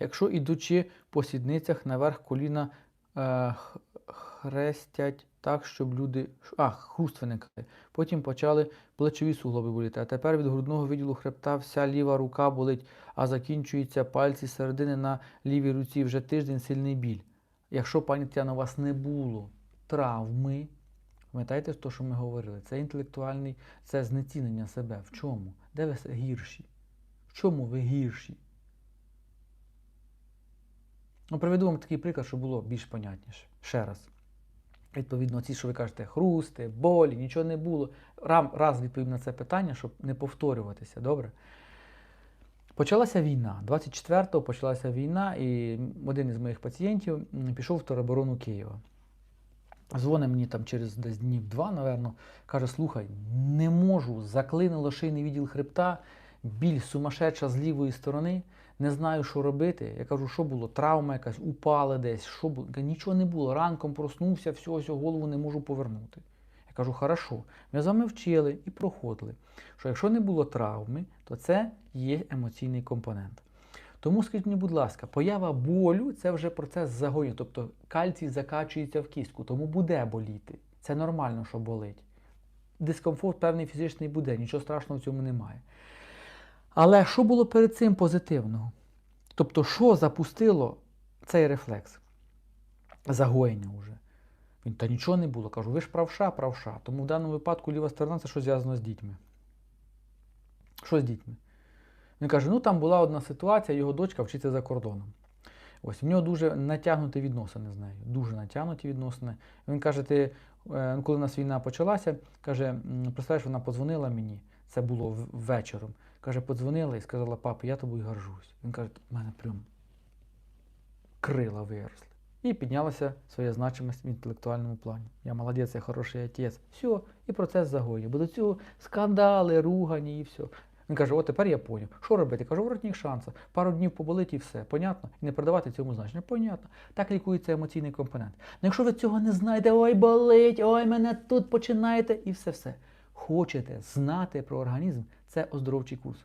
Якщо ідучи по сідницях наверх коліна е, хрестять так, щоб люди. А, хруст виникає. Потім почали плечові суглоби боліти. А тепер від грудного відділу хребта вся ліва рука болить, а закінчуються пальці середини на лівій руці вже тиждень сильний біль. Якщо, пані Тетяна, у вас не було травми, пам'ятаєте те, що ми говорили? Це інтелектуальний, це знецінення себе. В чому? Де ви гірші? В чому ви гірші? Ну, приведу вам такий приклад, щоб було більш понятніше. Ще раз. Відповідно, ці, що ви кажете, хрусти, болі, нічого не було. Раз відповім на це питання, щоб не повторюватися, добре? Почалася війна. 24-го почалася війна, і один із моїх пацієнтів пішов в тероборону Києва. Дзвонить мені там через десь днів два, напевно, каже: слухай, не можу, заклинило шийний відділ хребта, біль сумасшедша з лівої сторони, не знаю, що робити. Я кажу, що було? Травма якась, упали десь, що було? Нічого не було. Ранком проснувся, всього, всього голову не можу повернути. Я кажу, хорошо, ми з вами вчили і проходили, що якщо не було травми, то це є емоційний компонент. Тому скажіть мені, будь ласка, поява болю це вже процес загоєння, тобто кальцій закачується в кістку, тому буде боліти. Це нормально, що болить. Дискомфорт певний фізичний буде, нічого страшного в цьому немає. Але що було перед цим позитивного? Тобто, що запустило цей рефлекс? Загоєння вже. Він та нічого не було. Кажу, ви ж правша, правша. Тому в даному випадку ліва сторона це що зв'язано з дітьми. Що з дітьми? Він каже: ну там була одна ситуація, його дочка вчиться за кордоном. Ось в нього дуже натягнуті відносини з нею. Дуже натягнуті відносини. Він каже: ти, е, коли у нас війна почалася, каже, представляєш, вона подзвонила мені. Це було вечором. Каже, подзвонила і сказала, папа, я тобою горжусь. Він каже, в мене прям крила виросли. І піднялася своя значимість в інтелектуальному плані. Я молодець, я хороший отець. Все, і процес загоює. Бо до цього скандали, ругані і все. Він каже: от тепер я поняв. Що робити? Кажу, воротніх шанса. Пару днів поболить і все. Понятно? І не продавати цьому значення. Понятно. Так лікується емоційний компонент. Ну, якщо ви цього не знаєте, ой, болить, ой, мене тут починаєте, і все все. Хочете знати про організм, це оздоровчий курс.